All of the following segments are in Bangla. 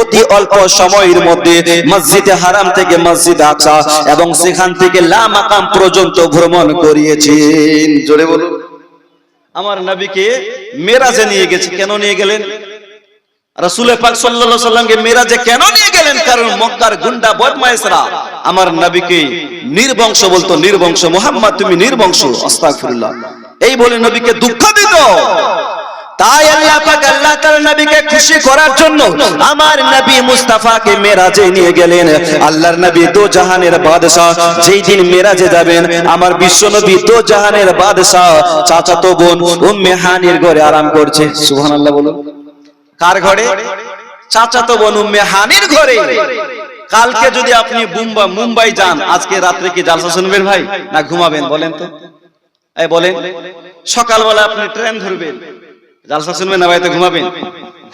অতি অল্প সময়ের মধ্যে মসজিদে হারাম থেকে মসজিদ এবং সেখান থেকে পর্যন্ত ভ্রমণ করিয়েছেন। জোরে আমার নবীকে নিয়ে গেছে, কেন নিয়ে গেলেন? কেন নিয়ে গেলেন? কারণ মক্কার গুন্ডা বদমাইশরা আমার নবীকে নির্বংশ বলতো, নির্বংশ। মুহাম্মদ, তুমি নির্বংশ। এই বলে নবীকে দুঃখ দিত। তাই আল্লাহ পাক আল্লাহ তাআলা নবীকে খুশি করার জন্য আমার নবী মুস্তাফাকে মেরাজে নিয়ে গেলেন। আল্লাহর নবী দো জাহানের বাদশা যেই দিন মেরাজে যাবেন, আমার বিশ্ব নবী দো জাহানের বাদশা চাচাতো বোন উম্মে হানির ঘরে আরাম করছে। সুবহানাল্লাহ বলুন। কার ঘরে? চাচাতো বোন উম্মে হানির ঘরে। কালকে যদি আপনি মুম্বাই যান, আজকে রাত্রে কি জালসা শুনবেন ভাই? না ঘুমাবেন, বলেন তো। এই বলেন, সকালবেলা আপনি ট্রেন ধরবেন। জালসা শুনবেন না বাড়িতে ঘুমাবেন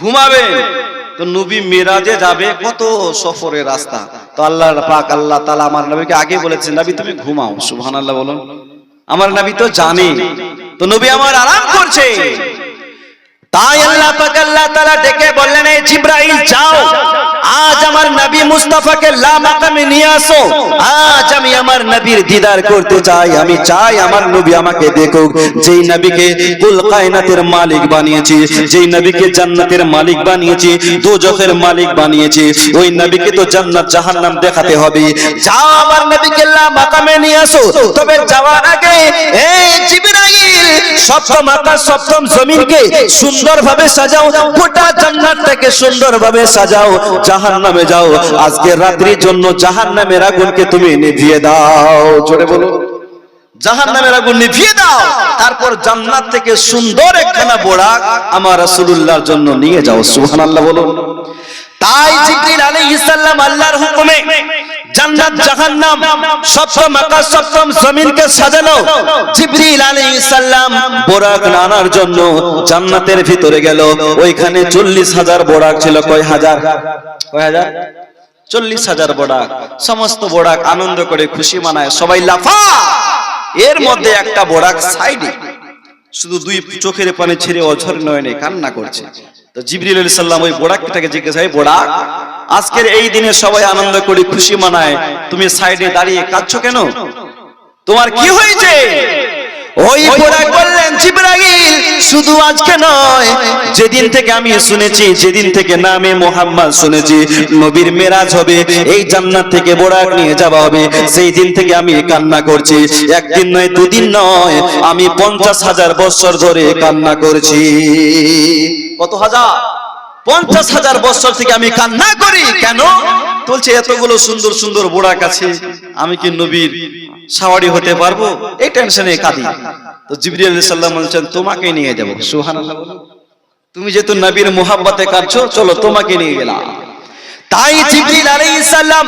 ঘুমাবেন তো নবী মেরাজে যাবে, কত সফরের রাস্তা। তো আল্লাহ পাক, আল্লাহ তালা আমার নবীকে আগে বলেছেন, নবী, তুমি ঘুমাও। সুবহানাল্লাহ বলুন। আমার নবী তো জানে। তো নবী আমার আরাম করছে। তাই আল্লাহ পাক, আল্লাহ তালা ডেকে বললেন এই জিবরাইল, যাও। আজ আমার নবী মুস্তাফাকে লা মাকামে নিয়ে আসো। আজ আমি আমার নবীর দিদার করতে চাই। আমি চাই আমার নবী আমাকে দেখুক। যেই নবীকে কুল কায়নাতের মালিক বানিয়েছি, যেই নবীকে জান্নাতের মালিক বানিয়েছি দোজখের মালিক বানিয়েছি, ওই নবীকে তো জান্নাত জাহান্নাম দেখাতে হবে। যাও আমার নবীকে লা মাকামে নিয়ে আসো। তবে যাওয়ার আগে এই জিবরাইল সপ্তম আকাশ, সপ্তম জমিনকে সুন্দরভাবে সাজাও। গোটা জান্নাতটাকে সুন্দরভাবে সাজাও। জাহান্নামে যাও। আজকে রাত্রির জন্য জাহান নামের আগুনকে তুমি নিভিয়ে দাও। জোরে বলো জাহান নামের আগুন নিভিয়ে দাও। তারপর জান্নাত থেকে সুন্দর একখানা বোড়া আমার রাসূলুল্লাহর জন্য নিয়ে যাও। সুবহানাল্লাহ বলো তাই জিবরিল আলাইহিস সালাম আল্লাহর হুকুমে জান্নাত, জাহান্নাম, সপ্তম আকাশ, সপ্তম জমিনকে সাজানো জিবরিল আলাইহিস সালাম বোরাক জন্য জান্নাতের ভিতরে গেল। ওইখানে চল্লিশ হাজার বোরাক ছিল। কয় হাজার? কয় হাজার? চল্লিশ হাজার বোরাক। সমস্ত বোরাক আনন্দ করে খুশি মানায়। সবাই লাফা! এর মধ্যে একটা বোরাক সাইডে। শুধু দুই চোখের পানে ছেড়ে অঝর নয়নে কান্না করছে। তো জিবরিল সালাম ওই বোড়াকটাকে জিজ্ঞেস হয় বোড়াক আজকের এই দিনে সবাই আনন্দ করে, খুশি মানায়, তুমি সাইডে দাঁড়িয়ে কাঁদছো কেন? তোমার কি হয়েছে? ওই বোড়াক বললেন, জিবরাইল, শুধু আজকে নয়, যেদিন থেকে আমি শুনেছি, যেদিন থেকে নামে মোহাম্মদ শুনেছি, নবীর মেরাজ হবে, এই জান্নাত থেকে বোড়াক নিয়ে যাওয়া হবে, সেই দিন থেকে আমি কান্না করছি, একদিন নয়, দুদিন নয়, আমি পঞ্চাশ হাজার বছর ধরে কান্না করছি। কত হাজার? পঞ্চাশ হাজার বছর থেকে আমি কান্না করি। কেন? বলছে, এতগুলো সুন্দর সুন্দর বোড়া কাছে আমি কি নবীর সাওয়ারি হতে পারব? এই টেনশনে কাঁদি। তো জিবরিল আলাইহিস সালাম বলছেন তোমাকে নিয়ে যাব। সুহান তুমি যেহেতু নবীর মোহাব্বতে কাটছো চলো তোমাকে নিয়ে গেলাম। তাই জিবরিল আলাইহিস সালাম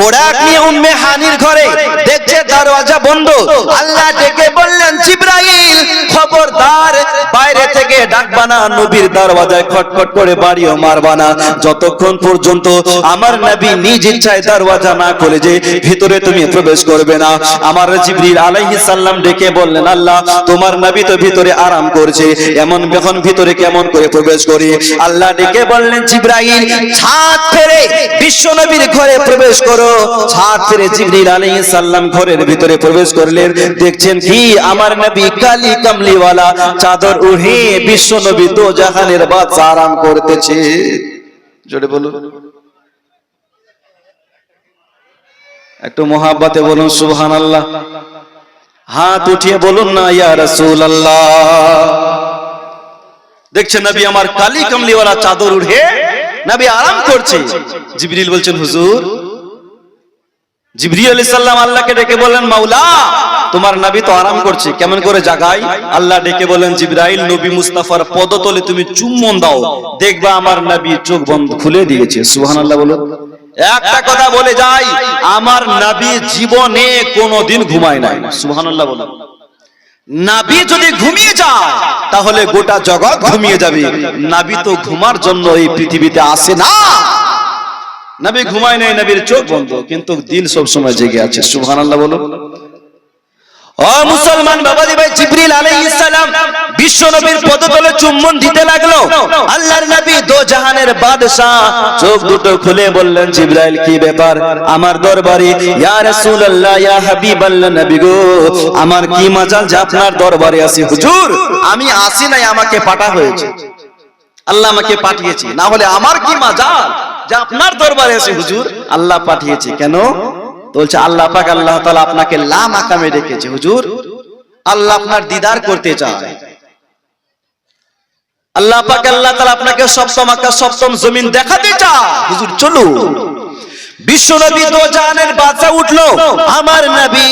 বোরাক নিয়ে উম্মে হানির ঘরে দেখছে দরওয়াজা বন্ধ। আল্লাহ ডেকে বললেন জিবরাইল খবরদার বাইরে থেকে ডাকবা না নবীর দরওয়াজায় খটখট করে বাড়িও মারবা না যতক্ষণ পর্যন্ত আমার নবী নিজ ইচ্ছায় দরওয়াজা না খুলে যে ভিতরে তুমি প্রবেশ করবে না। আমার জিবরিল আলাইহিস সালাম ডেকে বললেন আল্লাহ তোমার নবী তো ভিতরে আরাম করছে। এমন যখন ভিতরে কেমন করে প্রবেশ করি? আল্লাহ ডেকে বললেন জিবরাইল ছাদ ফেরে বিশ্ব নবীর ঘরে প্রবেশ করো। ছাদ ফেরে জিবরিল আলাইহিস সালাম ঘরের ভিতরে প্রবেশ করলেন। দেখছেন কি? আমার নবী কালি কামলিওয়ালা চাদর উড়ে বিশ্ব নবী তো জাহানের বাদশা আরাম করতেছে। জোরে বলুন। একটু মহাব্বাতে বলুন, সুবহানাল্লাহ। হাত উঠিয়ে বলুন না, ইয়া রসুল রাসূলুল্লাহ। দেখছেন নবী আমার কালি কামলিওয়ালা চাদর উড়ে নবী আরাম করছে। জিবরিল বলছেন, হুজুর, জিবরিল আলাইহিস সালাম আল্লাহকে ডেকে মাওলা, তোমার তো আরাম করছে। কেমন করে আল্লাহ ডেকে বলেন জিবরাইল, নবী মুস্তাফার পদতলে তুমি চুম্বন দাও। দেখবা আমার নবী চোখ বন্ধ খুলে দিয়েছে। সুবহানাল্লাহ বলুন। একটা কথা বলে যাই, আমার নবী জীবনে কোনোদিন ঘুমায় নাই। সুবহানাল্লাহ বলুন। নাবি যদি ঘুমিয়ে যায়, তাহলে গোটা জগৎ ঘুমিয়ে যাবে। নাবি তো ঘুমার জন্য এই পৃথিবীতে আসে না। নাবি ঘুমায় নাই, নাবির চোখ বন্ধ, কিন্তু দিল সব সময় জেগে আছে। সুবহানাল্লাহ বলুন। ও মুসলমান বাবাজি ভাই জিবরিল আলাইহিস সালাম বিশ্ব নবীর পদতলে চুম্বন দিতে লাগল। আল্লাহর নবী দো জাহানের বাদশা চোখ দুটো খুলে বললেন, জিবরাইল, কি ব্যাপার? আমার দরবারে, ইয়া রাসূলুল্লাহ, ইয়া হাবিবাল্লাহ নবী গো, আমার কি মাজাল যে আপনার দরবারে আছি? হুজুর, আমি আসি নাই, আমাকে পাঠা হয়েছে। আল্লাহ আমাকে পাঠিয়েছে, না হলে আমার কি মাজাল যে আপনার দরবারে আছে, হুজুর? আল্লাহ পাঠিয়েছে। কেন? বলছে, আল্লাহ পাক, আল্লাহ তাআলা আপনাকে লা মাকামে রেখেছে, হুজুর। আল্লাহ আপনার দিদার করতে চায়। আল্লাহ পাক, আল্লাহ তাআলা আপনাকে সপ্তম আকাশ সপ্তম জমিন দেখাতে চায়। হুজুর, চলুন। বিশ্ব নবী দো বাচ্চা উঠল। আমার নবী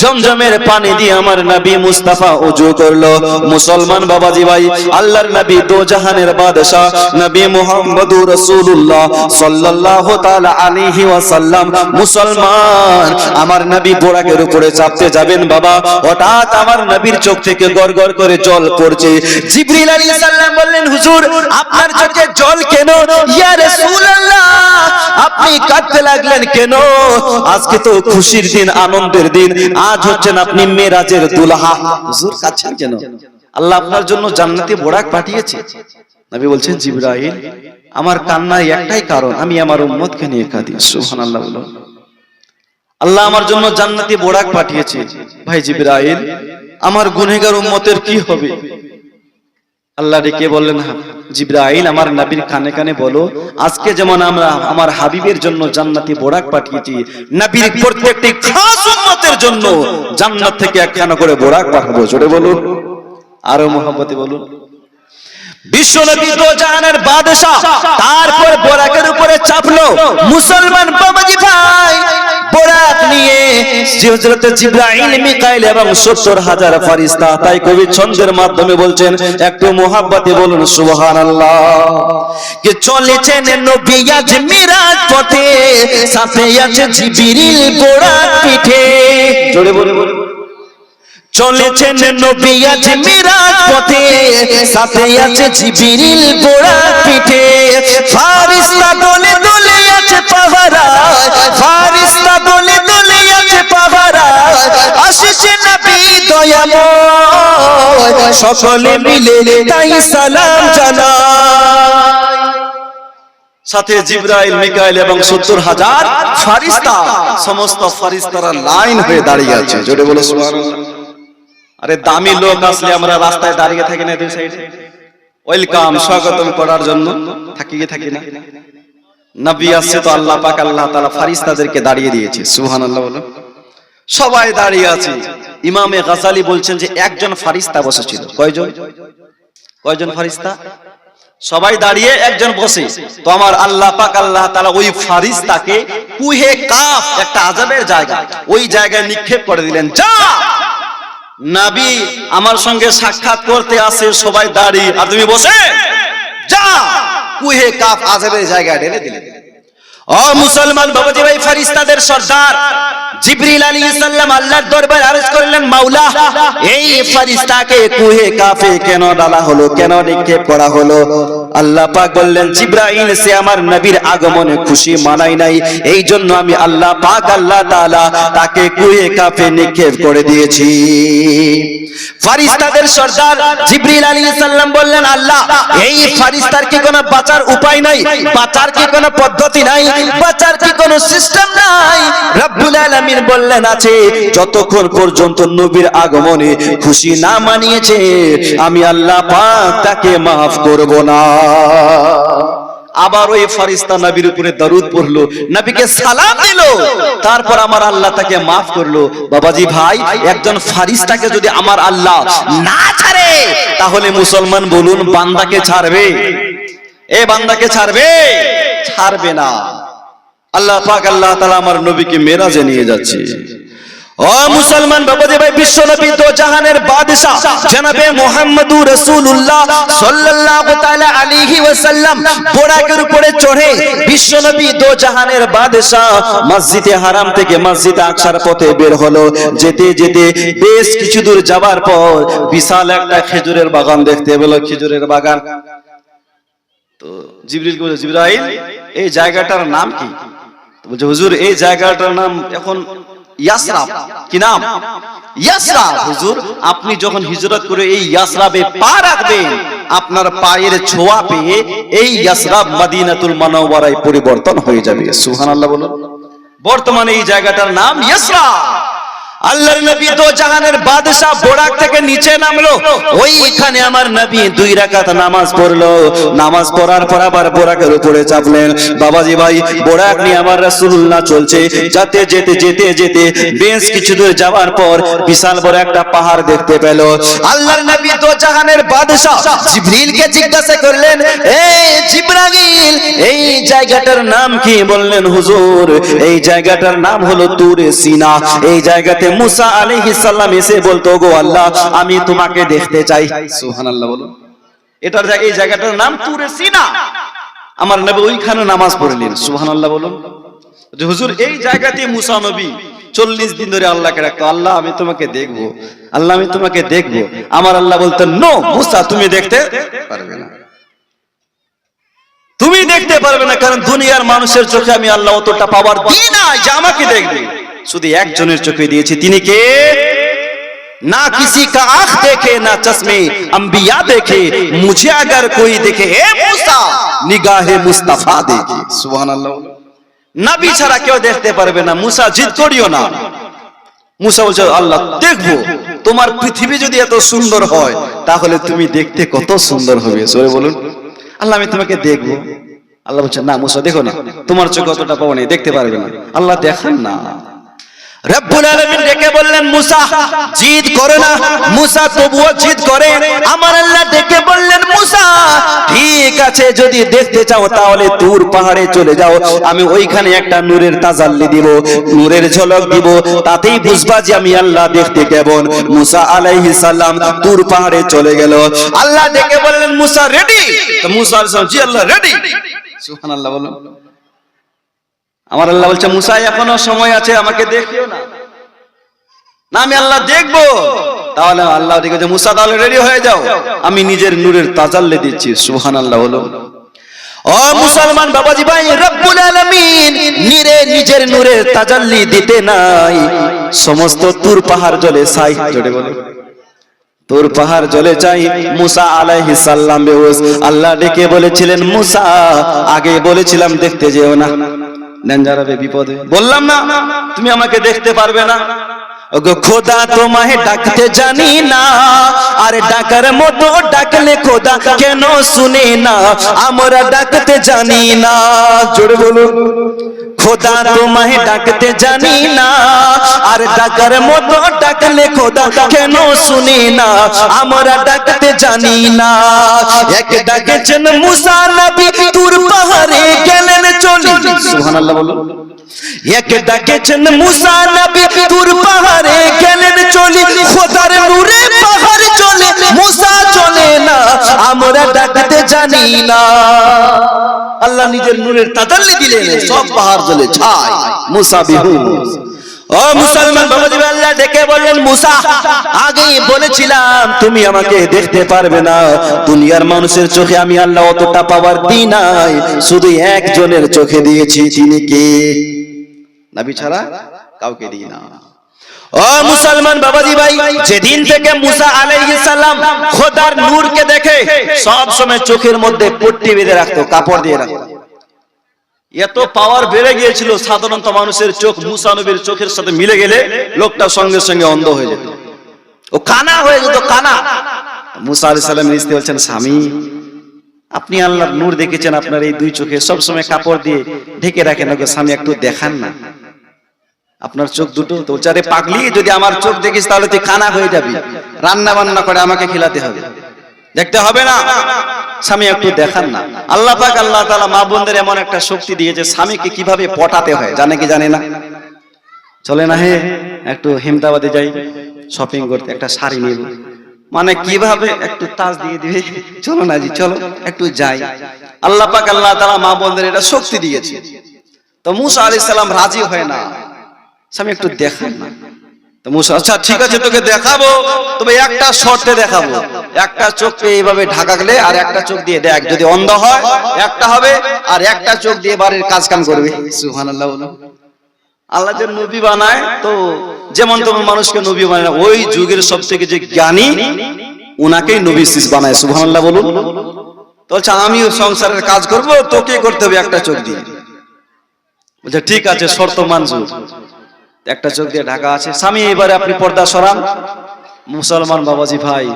জমজমের পানি দিয়ে আমার নবী মুস্তাফা উজু করল। মুসলমান বাবাজি ভাই আল্লাহর নবী দো জাহানের বাদশা নবী মুহাম্মদুর রাসূলুল্লাহ সাল্লাল্লাহু তাআলা আলাইহি ওয়াসাল্লাম। মুসলমান আমার নবী বোরাকের উপরে চাপতে যাবেন বাবা। হঠাৎ আমার নবীর চোখ থেকে গড়গড় করে জল পড়ছে। জিবরিল আলাইহিস সালাম বললেন হুজুর আপনার চোখে জল কেন? ইয়া রাসূলুল্লাহ আপনি কাঁদতে লাগলেন কেন? আজকে তো খুশির দিন, আনন্দের দিন। আজ হচ্ছেন আপনি মেরাজের দুলহা। হুজুর কাঁদছেন কেন? আল্লাহ আপনার জন্য জান্নাতি বোরাক পাঠিয়েছে। নবী বলছেন, জিবরাইল, আমার কান্নায় একটাই কারণ, আমি আমার উম্মতকে নিয়ে কাঁদি। সুবহানাল্লাহ বলুন আল্লাহ আমার জন্য জান্নাতি বোরাক পাঠিয়েছে। ভাই জিবরাইল, আমার গুনেগার উম্মতের কি হবে? আল্লাহ ডেকে বললেন জিব্রাইল আমার নাবির কানে কানে বলো আজকে যেমন আমরা আমার হাবিবের জন্য জান্নাতি বোরাক পাঠিয়েছি নাবির প্রত্যেকটি খাস উম্মতের জন্য জান্নাত থেকে একখানা করে বোরাক পাঠাবো জোরে বলুন। আরও মোহাম্মতে বলুন। বিশ্ব নবী তো জাহানের তারপর বোরাকের উপরে চাপলো। মুসলমান বাবাজি ভাই, বোরাক নিয়ে হযরত জিবরাইল, মিকাইল এবং 70 হাজার তাই কবি ছন্দের মাধ্যমে বলছেন, একটু মোহাব্বতে বলুন, সুবহানাল্লাহ। কে চলেছেন নবী আজ মিরাজ পথে, সাথে আছে জিবরিল বোরাক পিঠে। জোরে বলে বলে চলেছেন নবী আজ মিরাজ পথে সাথে আছে জিবরিল গোড়া পিঠে ফারিস্তা দলে দলে আছে পাহারায় ফারিস্তা দলে দলে আছে পাহারায় আসছে নবী দয়াময়। সকলে মিলে তাই সালাম জানায় সাথে জিব্রাইল মিকাইল এবং সত্তর হাজার ফারিস্তা। সমস্ত ফারিস্তারা লাইন হয়ে দাঁড়িয়ে আছে। জোরে বলো সুবহানাল্লাহ। আরে দামি লোক আসলে আমরা রাস্তায় দাঁড়িয়ে থাকি না দুই সাইডে। ওয়েলকাম, স্বাগতম করার জন্য। থাকি থাকি না। নবী আসছে তো আল্লাহ পাক, আল্লাহ তাআলা ফারিস্তাদেরকে দাঁড়িয়ে দিয়েছে। সুবহানাল্লাহ বলো। সবাই দাঁড়িয়ে আছে। ইমামে গাজালি বলছেন যে একজন ফারিস্তা বসেছিল। কয়জন? কয়জন ফারিস্তা সবাই দাঁড়িয়ে একজন বসে। তো আমার আল্লাহ পাক, আল্লাহ তাআলা ওই ফারিস্তাকে কুহে কাফ একটা আযাবের জায়গা, ওই জায়গায় নিক্ষেপ করে দিলেন। যা! নাবি আমার সঙ্গে সাক্ষাৎ করতে আসে, সবাই দাঁড়িয়ে। আর তুমি বসে? যা! কুহে কাপ আজেবের জায়গা ঢেলে দিলে। ও মুসলমান বাবাজি ভাই ফারিস্তাদের সর্দার। সালাম আল্লাহর দরবারে আরজ করলেন, মাওলা, এই ফেরেশতাকে কুহে কাফে কেন ডালা হলো, কেন নিক্ষেপ করা হলো? আল্লাহ পাক বললেন, জিব্রাইল, সে আমার নবীর আগমনে খুশি মানাই নাই। এই জন্য আমি আল্লাহ পাক, আল্লাহ তাআলা তাকে কাফে নিক্ষেপ করে দিয়েছি। ফারিস্তাদের সর্দার জিবরিল আলাইহিস সালাম বললেন, আল্লাহ, এই ফারিস্তার কি কোনো বাঁচার উপায় নাই? বাঁচার কি কোনো পদ্ধতি নাই? বাঁচার কি কোনো সিস্টেম নাই? রব্বুল আলামিন বললেন আছে, যতক্ষণ পর্যন্ত নবীর আগমনে খুশি না মানিয়েছে, আমি আল্লাহ পাক তাকে মাফ করব না। আবার ওই ফারিস্তা উপরে দরুদ পড়ল সালাম দিল, তারপর আমার আল্লাহ তাকে মাফ করল। বাবাজি ভাই, একজন ফারিস্তাকে যদি আমার আল্লাহ না ছাড়ে, তাহলে মুসলমান বলুন, বান্দাকে ছাড়বে? এ বান্দাকে ছাড়বে? ছাড়বে না। আল্লাহ পাক, আল্লাহ তাআলা আমার নবীকে মেরাজে নিয়ে যাচ্ছে। ও মুসলমান বাবাজি ভাই, বিশ্ব নবী তো জাহানের জনাবে রাসূলুল্লাহ সাল্লাল্লাহু তাআলা আলাইহি ওয়াসাল্লাম। উপরে চড়ে বিশ্ব নবী দো জাহানের মসজিদে হারাম থেকে মসজিদে আকসার পথে বের হলো। যেতে যেতে বেশ কিছু দূর যাবার পর বিশাল একটা খেজুরের বাগান দেখতে পেল, খেজুরের বাগান। তো জিবরিল জিবরাইল, এই জায়গাটার নাম কি? তো বলছে, হুজুর, এই জায়গাটার নাম এখন ইয়াসরাব কি নাম? ইয়াসরাব হুজুর, আপনি যখন হিজরত করে এই ইয়াসরাবে পা রাখবেন, আপনার পায়ের ছোঁয়া পেয়ে এই ইয়াসরাব মদিনাতুল মানাওয়ারায় পরিবর্তন হয়ে যাবে। সুবহানাল্লাহ বলুন। বর্তমানে এই জায়গাটার নাম ইয়াসরাব আল্লাহর নবী তো জাহানের বাদশা বোরাক থেকে নিচে নামলো। ওইখানে আমার নবী দুই রাকাত নামাজ পড়ল। নামাজ পড়ার পর আবার বোরাকের উপরে চাপলেন। বাবাজি ভাই, বোরাক নিয়ে আমার রাসূলুল্লাহ চলছে। যেতে যেতে যেতে যেতে বেশ কিছু দূর যাওয়ার পর বিশাল বড় একটা পাহাড় দেখতে পেল। আল্লাহর নবী তো জাহানের বাদশা জিবরিলকে জিজ্ঞাসা করলেন এই জিবরাইল, এই জায়গাটার নাম কি? বললেন, হুজুর, এই জায়গাটার নাম হলো তুরে সিনা এই জায়গাতে মুসা আলাইহিস সালাম এসে বলতো গো আল্লাহ আমি তোমাকে দেখতে চাই। সুবহানাল্লাহ বলুন। এটার এই জায়গাটার নাম তুরে সিনা। আমার নবী ওইখানে নামাজ পড়লেন সুবহানাল্লাহ বলুন। যে হুজুর এই জায়গাতে মুসা নবী চল্লিশ দিন ধরে আল্লাহকে রাখতো। আল্লাহ আমি তোমাকে দেখব। আল্লাহ আমি তোমাকে দেখব। আমার আল্লাহ বলতেন নো মুসা তুমি দেখতে পারবে না। তুমি দেখতে পারবে না কারণ দুনিয়ার মানুষের চোখে আমি আল্লাহ অতটা পাওয়ার দিই না যে আমাকে দেখবে। শুধু একজনের চোখে দিয়েছি তিনি কে ना किसी का आंख देखे ना चश्मे अंबिया देखे मुझे अगर कोई देखे ए मूसा निगाहे मुस्तफा देखे सुभान अल्लाह নবী ছাড়া কেউ দেখতে পারবে না মুসা জিদ করিও না মুসা বলছে আল্লাহ দেখবো তোমার পৃথিবী যদি এত সুন্দর হয় তাহলে তুমি দেখতে কত সুন্দর হবে সরে বলুন আল্লাহ আমি তোমাকে দেখবো আল্লাহ বলছে না মুসা দেখো না তোমার চোখে অতটা পাবো না দেখতে পারবে না আল্লাহ দেখান না যদি দেখতে চাও তাহলে তুর পাহাড়ে চলে যাও। আমি ওইখানে একটা নূরের তাজাল্লি দিব, নূরের ঝলক দিব। তাতেই বুঝবা যে আমি আল্লাহ দেখতে কেমন। মুসা আলাইহিস সালাম তুর পাহাড়ে চলে গেল। আল্লাহ ডেকে বললেন, মুসা রেডি আল্লাহ রেডি আমার আল্লাহ বলছে মুসা এখনও সময় আছে, আমাকে দেখিও না। না, আমি আল্লাহ দেখব। তাহলে আল্লাহ দেখে মুসা, তাহলে রেডি হয়ে যাও। আমি নিজের নূরের তাজাল্লে দিচ্ছি সুহান আল্লাহ বলো ও মুসলমান বাবাজি ভাই, রব্বুল আলামিন, নিরে নিজের নূরের তাজাল্লি দিতে নাই। সমস্ত তুর পাহাড় জলে ছাই, জোরে বলো তোর পাহাড় জলে চাই মুসা আলাইহিস সালাম বেহুশ আল্লাহ ডেকে বলেছিলেন, মুসা, আগে বলেছিলাম দেখতে যেও না। নেঞ্জারাবে বিপদে। বললাম না, তুমি আমাকে দেখতে পারবে না। খোদা তোমায় ডাকতে জানি না। আরে ডাকার মতো ডাকলে খোদা কেন শুনে না? আমরা ডাকতে জানি না। জোরে বলুন। খোদা তোমায় ডাকতে জানি না। আর ডাকার মতো ডাকলে খোদা কেন শুনি না? আমরা ডাকতে জানি না। এক ডাকেছেন মুসা নবী তুর পাহাড়ে গেলেন চলে সুবহানাল্লাহ বলুন। এক ডাকেছেন মুসা নবী, দূর পাহাড়ে গেলেন চলি, খোদার নূরে পাহাড় চলে, মুসা চলে না, আমরা ডাকতে জানি না। আল্লাহ নিজের নূরের তাতাল্লি দিলেন, সব পাহাড় চলে, ছাই, মুসা বিহুস ও মুসলমান আল্লাহ বললেন, মুসা বলেছিলাম, তুমি আমাকে দেখতে পারবে না। দুনিয়ার মানুষের চোখে আমি আল্লাহ অতটা পাওয়ার নাই। শুধু একজনের চোখে দিয়েছি কে? নবী ছাড়া কাউকে দিই না। ও মুসলমান বাবাজি ভাই, যেদিন থেকে মুসা আলাইহিস সালাম খোদার নূরকে দেখে, সব সময় চোখের মধ্যে পট্টি বেঁধে রাখতো, কাপড় দিয়ে রাখতো। এত পাওয়ার বেড়ে গিয়েছিল সাধারণত মানুষের চোখ মুসা নবীর চোখের সাথে মিলে গেলে লোকটা সঙ্গে সঙ্গে অন্ধ হয়ে যেত। ও কানা হয়ে যেত, কানা। মুসা আলাইহিস সালামের স্ত্রী বলছেন, স্বামী, আপনি আল্লাহর নূর দেখেছেন, আপনার এই দুই চোখে সব সময় কাপড় দিয়ে ঢেকে রাখেন। ওকে স্বামী, একটু দেখান না। আপনার চোখ দুটো তো চারে পাগলি, যদি আমার চোখ দেখিস তাহলে তুই কানা হয়ে যাবি। রান্না বান্না করে আমাকে খেলাতে হবে। দেখতে হবে না। স্বামী একটু দেখান না। আল্লাহ পাক, আল্লাহ তাআলা মা বোনদের এমন একটা শক্তি দিয়েছে, স্বামীকে কীভাবে পটাতে হয়, জানে কি জানে না? চলে না হে? একটু হেমদাবাদে যাই শপিং করতে, একটা শাড়ি নিব। মানে কীভাবে একটু তাজ দিয়ে দিবে? চলো না জি, চলো, একটু যাই। আল্লাহ পাক, আল্লাহ তাআলা মা বোনদের এটা শক্তি দিয়েছে। তো মুসা আলাইহিস সালাম রাজি হয় না। স্বামী একটু দেখান না। তো মুসা আচ্ছা ঠিক আছে, তোকে দেখাবো। তবে একটা শর্তে দেখাবো। একটা চোখকে এইভাবে ঢাকা গেলে আর একটা চোখ দিয়ে দেখ, যদি অন্ধ হয়, একটা হবে আর একটা চোখ দিয়ে বাড়ির কাজ কাম করবে আল্লাহ যে নবী বানায়, তো যেমন তেমন মানুষকে নবী বানায় ওই যুগের সব থেকে যে জ্ঞানী ওনাকেই নবী শিস বানায়, সুবহানাল্লাহ বলুন। তো বলছে, আমিও সংসারের কাজ করব তোকে করতে হবে একটা চোখ দিয়ে। বলছে, ঠিক আছে, শর্ত মঞ্জুর। একটা চোখ দিয়ে ঢাকা আছে। স্বামী, এবারে আপনি পর্দা সরান। মুসলমান বাবাজি ভাই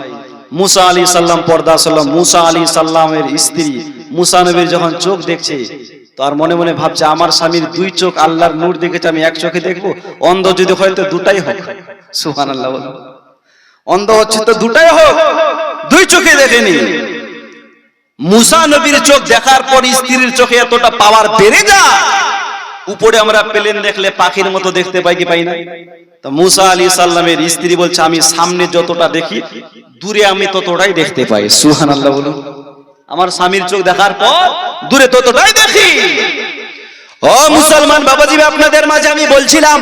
মুসা আলী সাল্লাম, পর্দা সাল্লাম মুসা আলী সাল্লামের স্ত্রী। মুসা নবীর যখন চোখ দেখছে, তার মনে মনে ভাবছে, আমার স্বামীর দুই চোখ আল্লাহর নূর দেখেছে, আমি এক চোখে দেখব। অন্ধ যদি হয় তো দুটাই হোক। সুহান আল্লাহ অন্ধ হচ্ছে তো দুটাই হোক। দুই চোখে দেখেনি। মুসা নবীর চোখ দেখার পর স্ত্রীর চোখে এতটা পাওয়ার বেড়ে যায়। উপরে আমরা প্লেন দেখলে পাখির মতো দেখতে পাই কি পাই না? তো মুসা আলী সাল্লামের স্ত্রী বলছে, আমি সামনে যতটা দেখি, দূরে আমি ততটাই দেখতে পাই। সুহান আল্লাহ বলুন। আমার স্বামীর চোখ দেখার পর দূরে ততটাই দেখি। ও মুসলমান বাবাজি, আপনাদের মাঝে আমি বলছিলাম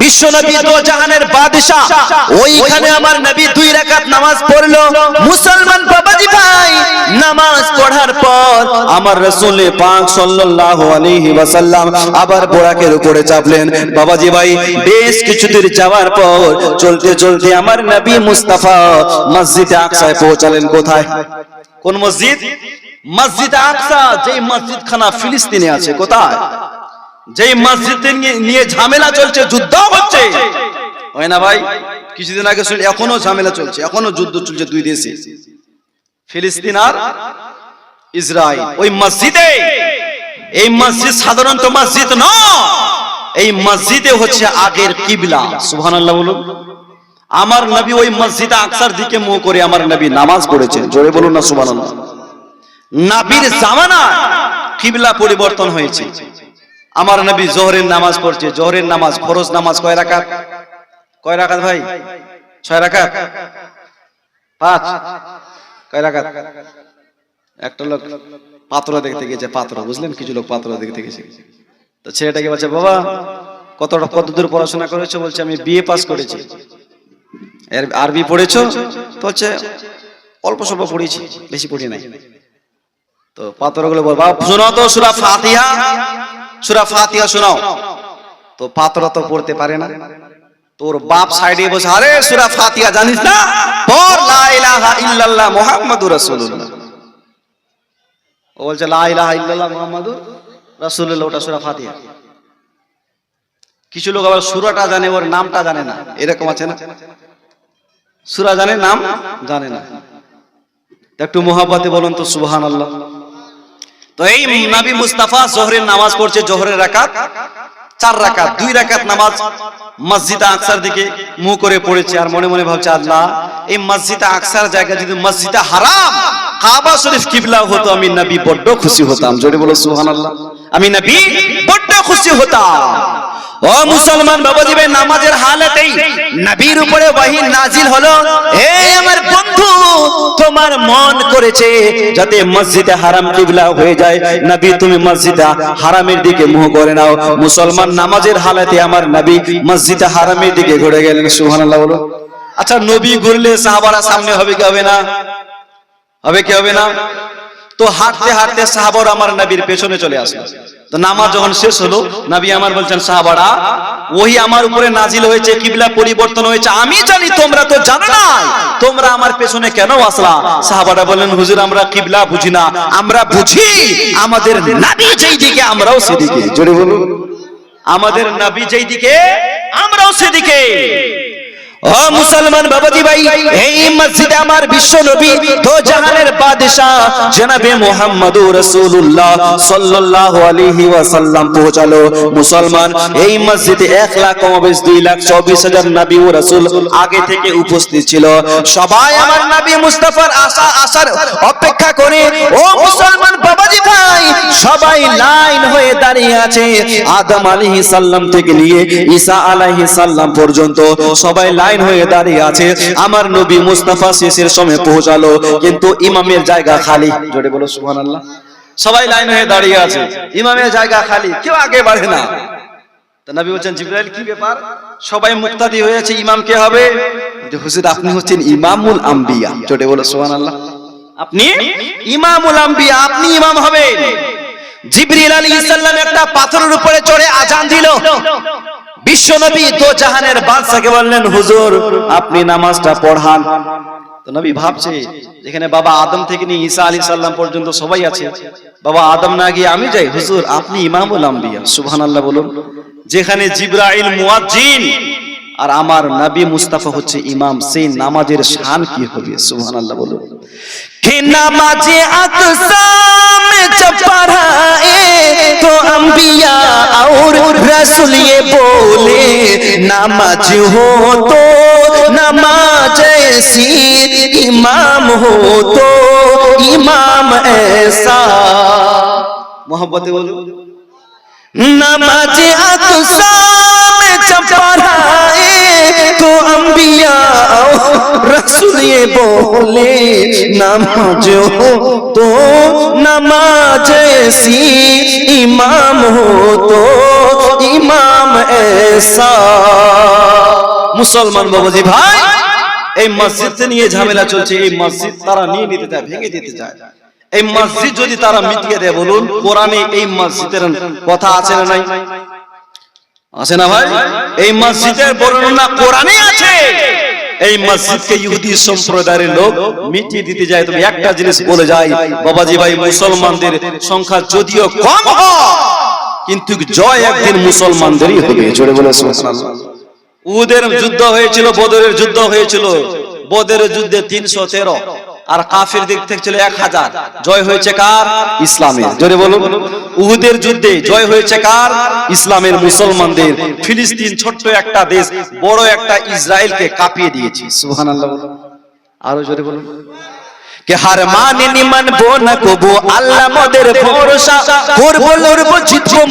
বিশ্ব নবী দো জাহানের বাদশা ওইখানে আমার নবী দুই রাকাত নামাজ পড়ল। মুসলমান বাবাজি ভাই নামাজ পড়ার পর আমার রাসূল পাক সাল্লাল্লাহু আলাইহি ওয়াসাল্লাম আবার বোরাকের উপরে চাপলেন। বাবাজি ভাই বেশ কিছু দূর যাওয়ার পর চলতে চলতে আমার নবী মুস্তাফা মসজিদে আকসায় পৌঁছালেন কোথায়? কোন মসজিদ? মসজিদ আকসা যেই মসজিদ খানা ফিলিস্তিনে আছে কোথায়? যেই মসজিদ নিয়ে ঝামেলা চলছে যুদ্ধ হচ্ছে। হয় না ভাই? কিছুদিন আগে শুনলে এখনও ঝামেলা চলছে। এখনও যুদ্ধ চলছে দুই দেশে। ফিলিস্তিন আর ইসরায়েল। ওই মসজিদে। এই মসজিদ সাধারণত মসজিদ নয়। এই মসজিদে হচ্ছে আগের কিবলা। সুবহানাল্লাহ বলুন। আমার নবী ওই মসজিদে আকসার দিকে মুখ করে আমার নবী নামাজ পড়েছেন। জোরে বলুন না, সুবহানাল্লাহ। নাবির জামানা কিবলা পরিবর্তন হয়েছে। আমার নবী জোহরের নামাজ পড়ছে। জোহরের নামাজ, ফরজ নামাজ কয় রাকাত? কয় রাকাত ভাই? ছয় রাকাত? পাঁচ? কয় রাকাত? একটা লোক পাত্র দেখতে গেছে পাত্র বুঝলেন কিছু লোক পাত্র দেখতে গেছে তো ছেলেটাকে বলছে, বাবা কতটা কত দূর পড়াশোনা করেছ? বলছে, আমি বিএ পাস করেছি। এর আরবি পড়েছো? তো হচ্ছে অল্প স্বল্প পড়েছি বেশি পড়ি নাই। তো পাত্রগুলো বল, বাবা শোনাও তো, সুরা ফাতিহা। সুরা ফাতিহা শোনাও। তো পাত্র তো পড়তে পারে না। তোর বাপ সাইডে বসে, আরে সুরা ফাতিহা জানিস না? পড়, লা ইলাহা ইল্লাল্লাহ মুহাম্মাদুর রাসূলুল্লাহ। ও বলছে, লা ইলাহা ইল্লাল্লাহ মুহাম্মাদুর রাসূলুল্লাহ। ওটা সুরা ফাতিহা। কিছু লোক আবার সুরাটা জানে, ওর নামটা জানে না। এরকম আছে না? সুরা জানে, নাম জানে না। একটু মোহাব্বতে বলুন তো সুবহান আল্লাহ তো এই নবী মুস্তাফা জোহরের নামাজ পড়ছে জোহরের রাকাত চার রাকাত দুই রাকাত নামাজ মসজিদ আকসার দিকে মুখ করে পড়েছে। আর মনে মনে ভাবছে আল্লাহ এই মসজিদ আকসার জায়গা যদি মসজিদ হারাম কাবা শরীফ কিবলা হতো আমি নবী বড্ড খুশি হতাম। জোরে বলো সুবহানাল্লাহ। আমি নবী বড্ড খুশি হতাম। ও মুসলমান বাবাজি ভাই, নামাজের হালাতেই নবীর উপরে ওয়াহি নাজিল হলো। এই আমার বন্ধু, তোমার মন করেছে যাতে মসজিদে হারাম কিবলা হয়ে যায়। নবী, তুমি মসজিদে হারামের দিকে মুখ করে নাও। মুসলমান নামাজের হালাতে আমার নবী মসজিদে হারামের দিকে ঘুরে গেলেন। সুবহানাল্লাহ বলো আচ্ছা নবী ঘুরলে সাহাবারা সামনে হবে কি হবে না? হবে কি হবে না? তো হাঁটতে হাঁটতে সাহাবার আমার নবীর পেছনে চলে আসলো। তো নামাজ যখন শেষ হলো, নবী আমার বলছেন, সাহাবারা ওই আমার উপরে নাজিল হয়েছে, কিবলা পরিবর্তন হয়েছে। আমি জানি তোমরা তো জানো না তোমরা আমার পেছনে কেন আসলা? সাহাবারা বলেন হুজুর, আমরা কিবলা বুঝি না, আমরা বুঝি, আমাদের নাবি যেই দিকে, আমরাও সেদিকে। জোরে বলুন। আমাদের নবী যেই দিকে, আমরাও সেদিকে। মুসলমান বাবাজি ভাই, এই মসজিদে আমার বিশ্ব নবী তো জাহানের বাদশা জনাবে রাসূলুল্লাহ সাল্লাল্লাহু আলাইহি ওয়াসাল্লাম পৌঁছালো। মুসলমান, এই মসজিদে 1 লাখ কমবেশ 2 লাখ 24 হাজার নবী ও রাসূল আগে থেকে উপস্থিত ছিল। সবাই আমার নবী মুস্তাফার আশা অপেক্ষা করে, ও মুসলমান বাবাজি ভাই, সবাই লাইন হয়ে দাঁড়িয়ে আছে। আদম আলাইহিস সালাম থেকে নিয়ে ঈসা আলাইহিস সালাম পর্যন্ত সবাই লাইন হয়ে দাঁড়িয়ে আছে। আমার নবী মুস্তাফা শেষের সময় পৌঁছালো কিন্তু ইমামের জায়গা খালি। জোরে বলো সুবহানাল্লাহ। সবাই লাইন হয়ে দাঁড়িয়ে আছে। ইমামের জায়গা খালি কেউ আগে বাড়ে না। নবী বলছেন জিবরাইল কি ব্যাপার? সবাই মুক্তাদি হয়েছে ইমাম কে হবে? হুজুর আপনি হচ্ছেন ইমামুল আম্বিয়া। জোরে বলো সুবহানাল্লাহ। আপনি ইমামুল আম্বিয়া আপনি ইমাম হবেন। জিবরিল আলাইহিস সালাম একটা পাথরের উপরে চড়ে আজান দিল। বিশ্বনবী তো জাহানের বাদশাকে বললেন, হুজুর, আপনি নামাজটা পড়ান। তো নবী ভাবছে যেখানে বাবা আদম থেকে নিয়ে ঈসা আলী সাল্লাম পর্যন্ত সবাই আছে। বাবা আদম না গিয়ে আমি যাই। হুজুর, আপনি ইমামুল আম্বিয়া, সুবহানাল্লাহ বলুন। যেখানে জিব্রাহিল মুয়াজ্জিন আর আমার নবী মুস্তাফা হচ্ছে ইমাম সেই নামাজের শান কি হবে সুবহানাল্লাহ বলুন कि नमाज अक्सा में जब पढ़ाए तो अंबिया और रसूल ये बोले नमाज हो तो नमाज ऐसी इमाम हो तो इमाम ऐसा মোহব্বতে বলুন नमाज अक्सा में जब पढ़ाए तो अंबिया और रसूल ये बोले नमाज हो तो नमाज ऐसी इमाम हो तो इमाम ऐसा মুসলমান বাবাজি ভাই এই মসজিদ নিয়ে ঝামেলা চলছে এই মসজিদ তারা নিয়ে নিতে চায় ভেঙে দিতে চায় এই মসজিদ যদি তারা মিটিয়ে দেয় বলুন কোরআনে এই মসজিদের কথা আছে না নাই আছে না ভাই? এই মসজিদের বর্ণনা কোরআনে আছে। এই মসজিদকে ইহুদি সম্প্রদায়ের লোক মিটিয়ে দিতে যায়। তবে একটা জিনিস বলে যায় বাবাজি ভাই মুসলমানদের সংখ্যা যদিও কম কিন্তু জয় একদিন মুসলমানদেরই হবে। জোরে বলে সুবহানাল্লাহ। উদের যুদ্ধ হয়েছিল বদরের যুদ্ধ হয়েছিল। বদরের যুদ্ধে তিনশো তেরো। আর কাফের দিক থেকে ছিল এক হাজার। জয় হয়েছে কার? ইসলামের। জোরে বলুন। উহুদের যুদ্ধে জয় হয়েছে কার? ইসলামের মুসলমানদের। ফিলিস্তিন ছোট্ট একটা দেশ, বড় একটা ইসরায়েলকে কাঁপিয়ে দিয়েছে। সুহান আল্লাহ আরও জোরে বলুন। হার মানে নিমান বোনা কবু? আল্লাহ মোদের ভরসা।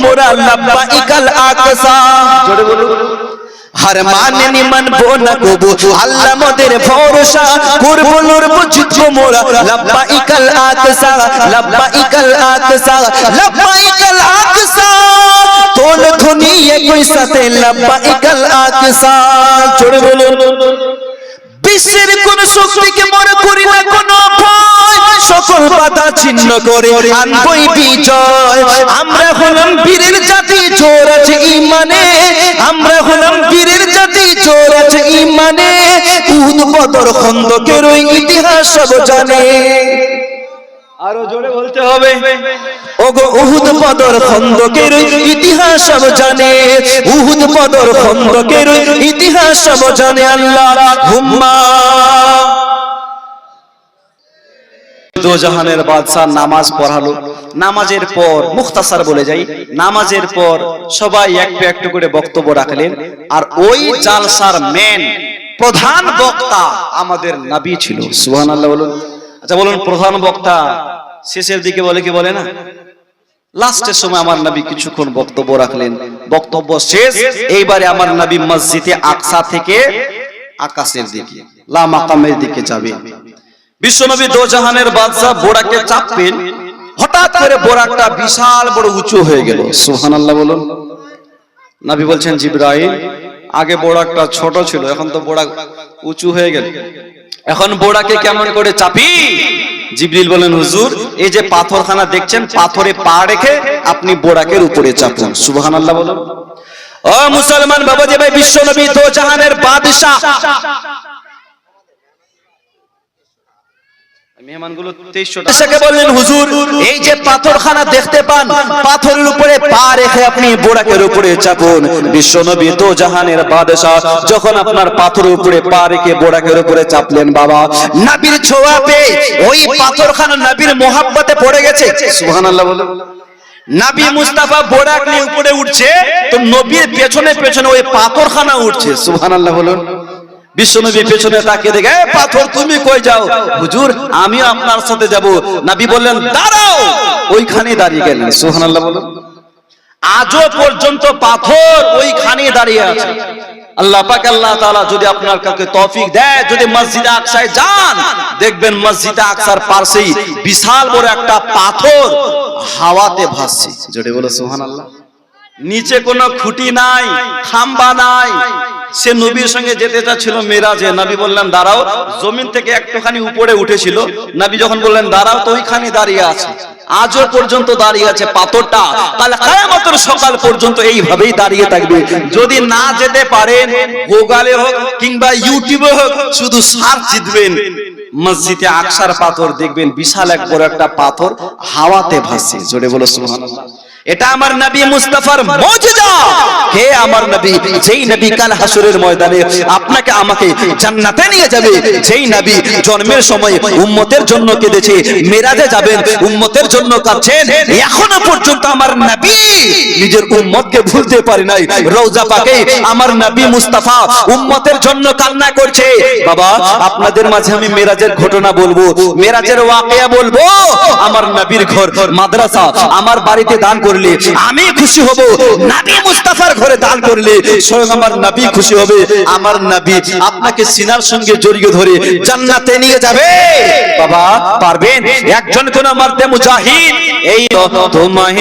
মোরা লাব্বা ইকাল আকসা। হার মানেনি মানবো না কবু আল্লাহ মোদের ভরসা কুরবুলুর বুঝছ মোরা লাব্বাইকাল আকসা লাব্বাইকাল আকসা লাব্বাইকাল আকসা তোল ধুনিয়ে কই সাথে লাব্বাইকাল আকসা চড়ে বলুন বিশ্বের কোন শক্তিকে মনে করি না কোন অপর সকল বাধা ছিন্ন করে আনবই বিজয়। আমরা হলাম বীরের জাতি জোর আছে ইমানে। আমরা হলাম বীরের জাতি জোর আছে ইমানে। উহুদ বদর খন্দকের ওই ইতিহাস সব জানে। আরও জোরে বলতে হবে। ওগো উহুদ বদর খন্দকের ওই ইতিহাস সব জানে। উহুদ বদর খন্দকের ওই ইতিহাস সব জানে আল্লাহ। হুম্মা। দো জাহানের বাদশাহ নামাজ পড়ালো। নামাজের পর মুখতাসার বলে যাই, নামাজের পর সবাই একটু একটু করে বক্তব্য রাখলেন। আর ওই জালসার মেন প্রধান বক্তা আমাদের নবী ছিল। সুবহানাল্লাহ বলুন। আচ্ছা বলুন, প্রধান বক্তা শেষের দিকে বলে কি বলে না? লাস্টের সময় আমার নবী কিছুক্ষণ বক্তব্য রাখলেন। বক্তব্য শেষ, এইবারে আমার নবী মসজিদে আকসা থেকে আকাশের দিকে, লা মাকামের দিকে যাবে। বিশ্বনবী দোজাহানের বাদশাহ বোরাকে চাপবেন হঠাৎ করে বোরাকটা বিশাল বড় উঁচু হয়ে গেল। সুবহানাল্লাহ বলুন। নবী বলছেন, জিব্রাইল, আগে বোরাকটা ছোট ছিল, এখন তো বোরাক উঁচু হয়ে গেল। এখন বোরাকে কেমন করে চাপি? জিবরিল বলেন হুজুর, এই যে পাথরখানা দেখছেন, পাথরে পা রেখে আপনি বোরাকের উপরে চাপুন। সুবহানাল্লাহ বলুন। ও মুসলমান বাবাজি ভাই বিশ্ব নবী দো জাহানের বাদশাহ নাবি মুস্তাফা বোরাক উপরে উঠছে তো নবীর পেছনে পেছনে ওই পাথরখানা উঠছে। সুবহানাল্লাহ বলুন বিশ্বনবী পেছনে তাকিয়ে দেখে পাথর, তুমি কই যাও? হুজুর আমিও আপনার সাথে যাব। নবী বললেন, দাঁড়াও, ওইখানে দাঁড়িয়ে গেলেন। সুবহানাল্লাহ বলুন। আজও পর্যন্ত পাথর ওইখানে দাঁড়িয়ে আছে। আল্লাহ পাক, আল্লাহ তাআলা যদি আপনার কাছে তৌফিক দেয়, যদি মসজিদে আকসায় যান, দেখবেন মসজিদে আকসার পাশেই বিশাল বড় একটা পাথর হাওয়াতে ভাসছে। জোরে বলো, সুবহানাল্লাহ। নিচে কোনো খুঁটি নাই, খাম্বা নাই সে নবীর সঙ্গে যেতে চাচ্ছিল মেরাজে। নাবি বললেন, দাঁড়াও। জমিন থেকে একটুখানি উপরে উঠেছিল। নাবি যখন বললেন, দাঁড়াও তো ওইখানে দাঁড়িয়ে আছে। আজও পর্যন্ত দাঁড়িয়ে আছে পাথরটা। তাহলে কায়ামতের সকাল পর্যন্ত এইভাবেই দাঁড়িয়ে থাকবে। যদি না যেতে পারেন, গুগলে হোক কিংবা ইউটিউবে হোক, শুধু সার্চ দিবেন মসজিদে আকসার পাথর দেখবেন বিশাল এক বড় একটা পাথর হাওয়াতে ভাসছে জোরে বলো সুবহানাল্লাহ। এটা আমার নবী মুস্তাফার মুজিজা হে আমার নবী যেই নবী কাল হাসরের ময়দানে আপনাকে আমাকে জান্নাতে নিয়ে যাবে যেই নবী জন্মের সময় উম্মতের জন্য কেঁদেছে মেরাজে যাবেন উম্মতের জন্য কাঁদছেন এখনও পর্যন্ত আমার নবী। নিজের উম্মতকে ভুলতে পারে নাই রওজা পাকে আমার নবী মুস্তাফা উম্মতের জন্য কান্না করছে। বাবা আপনাদের মাঝে আমি মেরাজের ঘটনা বলব, মেরাজের ওয়াকিয়া বলব, আমার নবীর ঘর, মাদ্রাসা, আমার বাড়িতে দান করলে আমি খুশি হব, নবী মুস্তাফার ঘরে দান করলে স্বয়ং আমার নবী খুশি হবে। আমার নবী আপনাকে সিনার সঙ্গে জড়িয়ে ধরে জান্নাতে নিয়ে যাবে। বাবা, পারবেন? একজন কোন মারতে মুজাহিদ এই তো তোমায়